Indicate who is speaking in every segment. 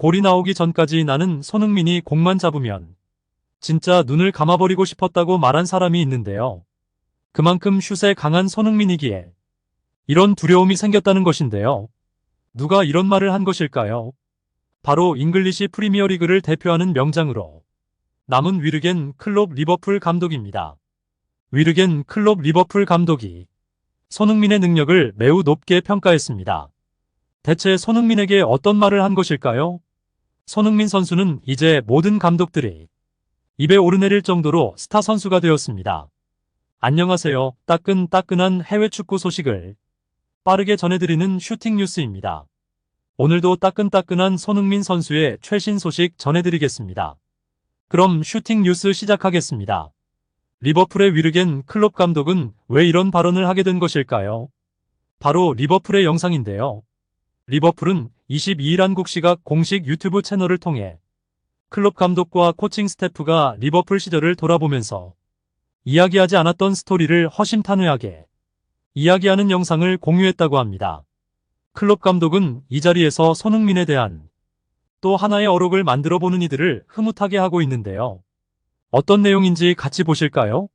Speaker 1: 골이 나오기 전까지 나는 손흥민이 공만 잡으면 진짜 눈을 감아버리고 싶었다고 말한 사람이 있는데요. 그만큼 슛에 강한 손흥민이기에 이런 두려움이 생겼다는 것인데요. 누가 이런 말을 한 것일까요? 바로 잉글리시 프리미어리그를 대표하는 명장으로 남은 위르겐 클롭 리버풀 감독입니다. 위르겐 클롭 리버풀 감독이 손흥민의 능력을 매우 높게 평가했습니다. 대체 손흥민에게 어떤 말을 한 것일까요? 손흥민 선수는 이제 모든 감독들이 입에 오르내릴 정도로 스타 선수가 되었습니다. 안녕하세요. 따끈따끈한 해외 축구 소식을 빠르게 전해드리는 슈팅 뉴스입니다. 오늘도 따끈따끈한 손흥민 선수의 최신 소식 전해드리겠습니다. 그럼 슈팅 뉴스 시작하겠습니다. 리버풀의 위르겐 클롭 감독은 왜 이런 발언을 하게 된 것일까요? 바로 리버풀의 영상인데요. 리버풀은 22일 한국 시각 공식 유튜브 채널을 통해 클롭 감독과 코칭 스태프가 리버풀 시절을 돌아보면서 이야기하지 않았던 스토리를 허심탄회하게 이야기하는 영상을 공유했다고 합니다. 클롭 감독은 이 자리에서 손흥민에 대한 또 하나의 어록을 만들어 보는 이들을 흐뭇하게 하고 있는데요. 어떤 내용인지 같이 보실까요?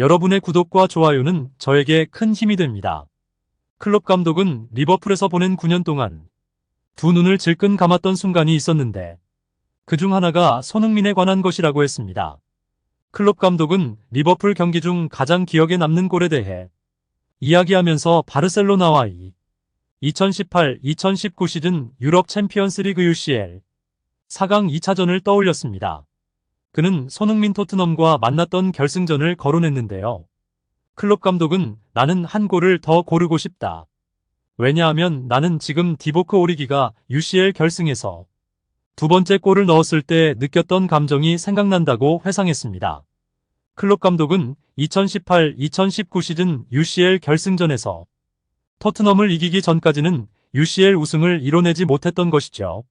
Speaker 1: 여러분의 구독과 좋아요는 저에게 큰 힘이 됩니다. 클롭 감독은 리버풀에서 보낸 9년 동안 두 눈을 질끈 감았던 순간이 있었는데 그중 하나가 손흥민에 관한 것이라고 했습니다. 클롭 감독은 리버풀 경기 중 가장 기억에 남는 골에 대해 이야기하면서 바르셀로나와 이2018-2019 시즌 유럽 챔피언스 리그 UCL 4강 2차전을 떠올렸습니다. 그는 손흥민 토트넘과 만났던 결승전을 거론했는데요. 클롭 감독은 나는 한 골을 더 고르고 싶다. 왜냐하면 나는 지금 디보크 오리기가 UCL 결승에서 두 번째 골을 넣었을 때 느꼈던 감정이 생각난다고 회상했습니다. 클롭 감독은 2018-2019 시즌 UCL 결승전에서 토트넘을 이기기 전까지는 UCL 우승을 이뤄내지 못했던 것이죠.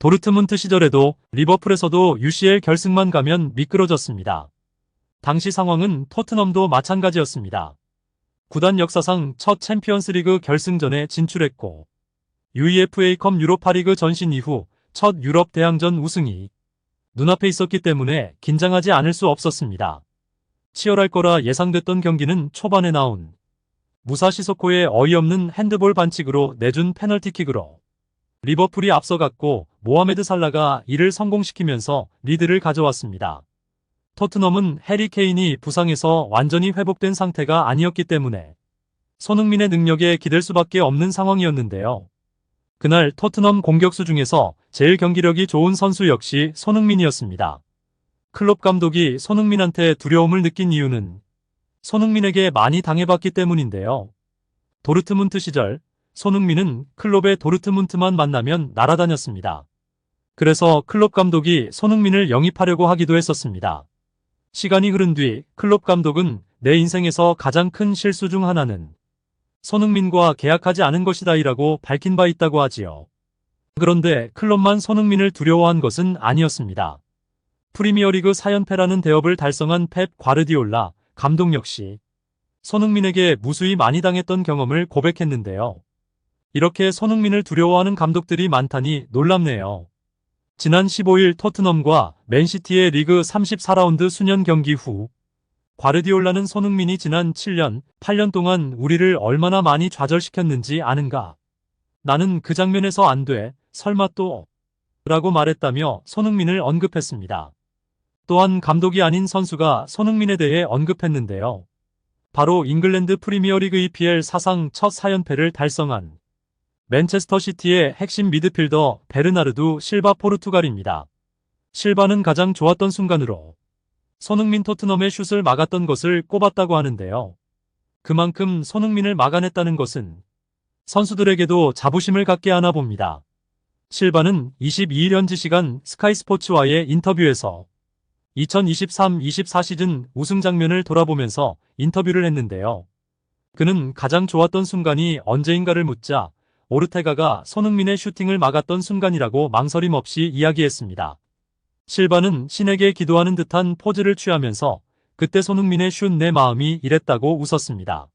Speaker 1: 도르트문트 시절에도 리버풀에서도 UCL 결승만 가면 미끄러졌습니다. 당시 상황은 토트넘도 마찬가지였습니다. 구단 역사상 첫 챔피언스리그 결승전에 진출했고 UEFA컵 유로파리그 전신 이후 첫 유럽 대항전 우승이 눈앞에 있었기 때문에 긴장하지 않을 수 없었습니다. 치열할 거라 예상됐던 경기는 초반에 나온 무사 시소코의 어이없는 핸드볼 반칙으로 내준 페널티킥으로 리버풀이 앞서갔고 모하메드 살라가 이를 성공시키면서 리드를 가져왔습니다. 토트넘은 해리 케인이 부상에서 완전히 회복된 상태가 아니었기 때문에 손흥민의 능력에 기댈 수밖에 없는 상황이었는데요. 그날 토트넘 공격수 중에서 제일 경기력이 좋은 선수 역시 손흥민이었습니다. 클롭 감독이 손흥민한테 두려움을 느낀 이유는 손흥민에게 많이 당해봤기 때문인데요. 도르트문트 시절 손흥민은 클롭의 도르트문트만 만나면 날아다녔습니다. 그래서 클롭 감독이 손흥민을 영입하려고 하기도 했었습니다. 시간이 흐른 뒤 클롭 감독은 내 인생에서 가장 큰 실수 중 하나는 손흥민과 계약하지 않은 것이다이라고 밝힌 바 있다고 하지요. 그런데 클럽만 손흥민을 두려워한 것은 아니었습니다. 프리미어리그 4연패라는 대업을 달성한 펩 과르디올라 감독 역시 손흥민에게 무수히 많이 당했던 경험을 고백했는데요. 이렇게 손흥민을 두려워하는 감독들이 많다니 놀랍네요. 지난 15일 토트넘과 맨시티의 리그 34라운드 수년 경기 후 과르디올라는 손흥민이 지난 7년, 8년 동안 우리를 얼마나 많이 좌절시켰는지 아는가? 나는 그 장면에서 안 돼, 설마 또? 라고 말했다며 손흥민을 언급했습니다. 또한 감독이 아닌 선수가 손흥민에 대해 언급했는데요. 바로 잉글랜드 프리미어리그 EPL 사상 첫 4연패를 달성한 맨체스터 시티의 핵심 미드필더 베르나르두 실바 포르투갈입니다. 실바는 가장 좋았던 순간으로 손흥민 토트넘의 슛을 막았던 것을 꼽았다고 하는데요. 그만큼 손흥민을 막아냈다는 것은 선수들에게도 자부심을 갖게 하나 봅니다. 실바는 22일 현지 시간 스카이 스포츠와의 인터뷰에서 2023-24 시즌 우승 장면을 돌아보면서 인터뷰를 했는데요. 그는 가장 좋았던 순간이 언제인가를 묻자 오르테가가 손흥민의 슈팅을 막았던 순간이라고 망설임 없이 이야기했습니다. 실바는 신에게 기도하는 듯한 포즈를 취하면서 그때 손흥민의 슛 내 마음이 이랬다고 웃었습니다.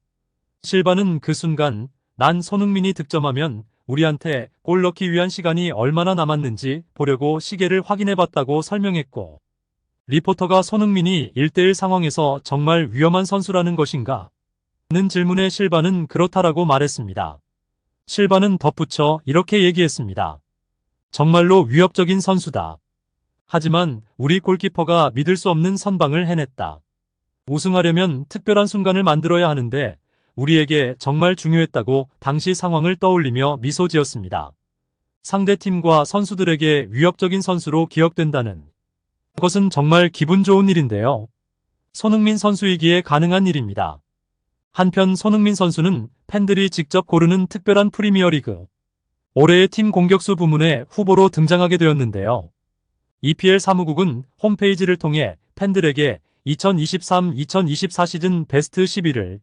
Speaker 1: 실바는 그 순간 난 손흥민이 득점하면 우리한테 골 넣기 위한 시간이 얼마나 남았는지 보려고 시계를 확인해 봤다고 설명했고, 리포터가 손흥민이 1대1 상황에서 정말 위험한 선수라는 것인가? 는 질문에 실바는 그렇다라고 말했습니다. 실바는 덧붙여 이렇게 얘기했습니다. 정말로 위협적인 선수다. 하지만 우리 골키퍼가 믿을 수 없는 선방을 해냈다. 우승하려면 특별한 순간을 만들어야 하는데 우리에게 정말 중요했다고 당시 상황을 떠올리며 미소 지었습니다. 상대팀과 선수들에게 위협적인 선수로 기억된다는 것은 정말 기분 좋은 일인데요. 손흥민 선수이기에 가능한 일입니다. 한편 손흥민 선수는 팬들이 직접 고르는 특별한 프리미어리그 올해의 팀 공격수 부문에 후보로 등장하게 되었는데요. EPL 사무국은 홈페이지를 통해 팬들에게 2023-2024 시즌 베스트 11을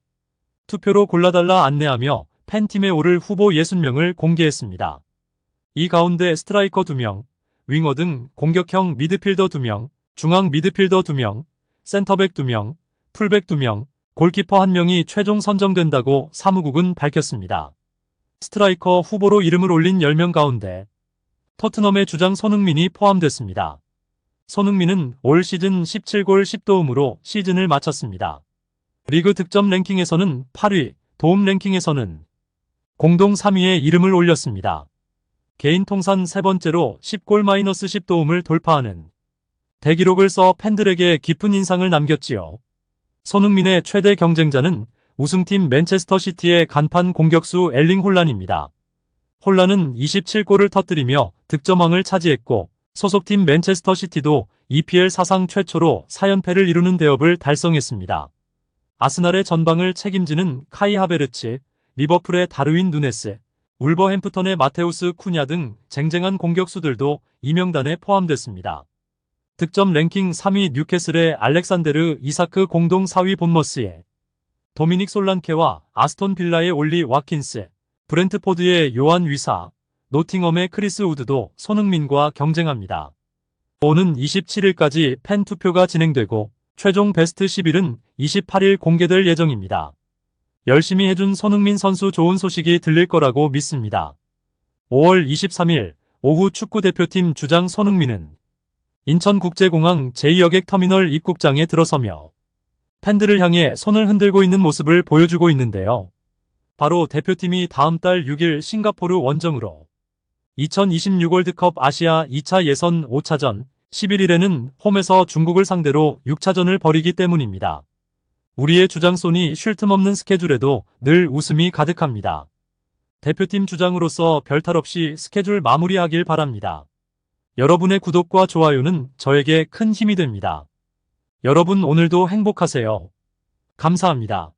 Speaker 1: 투표로 골라달라 안내하며 팬팀에 오를 후보 60명을 공개했습니다. 이 가운데 스트라이커 2명, 윙어 등 공격형 미드필더 2명, 중앙 미드필더 2명, 센터백 2명, 풀백 2명, 골키퍼 1명이 최종 선정된다고 사무국은 밝혔습니다. 스트라이커 후보로 이름을 올린 10명 가운데 토트넘의 주장 손흥민이 포함됐습니다. 손흥민은 올 시즌 17골 10도움으로 시즌을 마쳤습니다. 리그 득점 랭킹에서는 8위, 도움 랭킹에서는 공동 3위에 이름을 올렸습니다. 개인 통산 세 번째로 10골 마이너스 10도움을 돌파하는 대기록을 써 팬들에게 깊은 인상을 남겼지요. 손흥민의 최대 경쟁자는 우승팀 맨체스터 시티의 간판 공격수 엘링 홀란입니다. 홀란은 27골을 터뜨리며 득점왕을 차지했고 소속팀 맨체스터 시티도 EPL 사상 최초로 4연패를 이루는 대업을 달성했습니다. 아스날의 전방을 책임지는 카이 하베르츠, 리버풀의 다르윈 누네스, 울버햄프턴의 마테우스 쿠냐 등 쟁쟁한 공격수들도 이 명단에 포함됐습니다. 득점 랭킹 3위 뉴캐슬의 알렉산데르 이사크 공동 4위 본머스에 도미닉 솔란케와 아스톤 빌라의 올리 와킨스, 브렌트포드의 요한 위사, 노팅엄의 크리스 우드도 손흥민과 경쟁합니다. 오는 27일까지 팬 투표가 진행되고 최종 베스트 11은 28일 공개될 예정입니다. 열심히 해준 손흥민 선수 좋은 소식이 들릴 거라고 믿습니다. 5월 23일 오후 축구대표팀 주장 손흥민은 인천국제공항 제2여객터미널 입국장에 들어서며 팬들을 향해 손을 흔들고 있는 모습을 보여주고 있는데요. 바로 대표팀이 다음 달 6일 싱가포르 원정으로 2026 월드컵 아시아 2차 예선 5차전 11일에는 홈에서 중국을 상대로 6차전을 벌이기 때문입니다. 우리의 주장손이 쉴 틈 없는 스케줄에도 늘 웃음이 가득합니다. 대표팀 주장으로서 별탈 없이 스케줄 마무리하길 바랍니다. 여러분의 구독과 좋아요는 저에게 큰 힘이 됩니다. 여러분 오늘도 행복하세요. 감사합니다.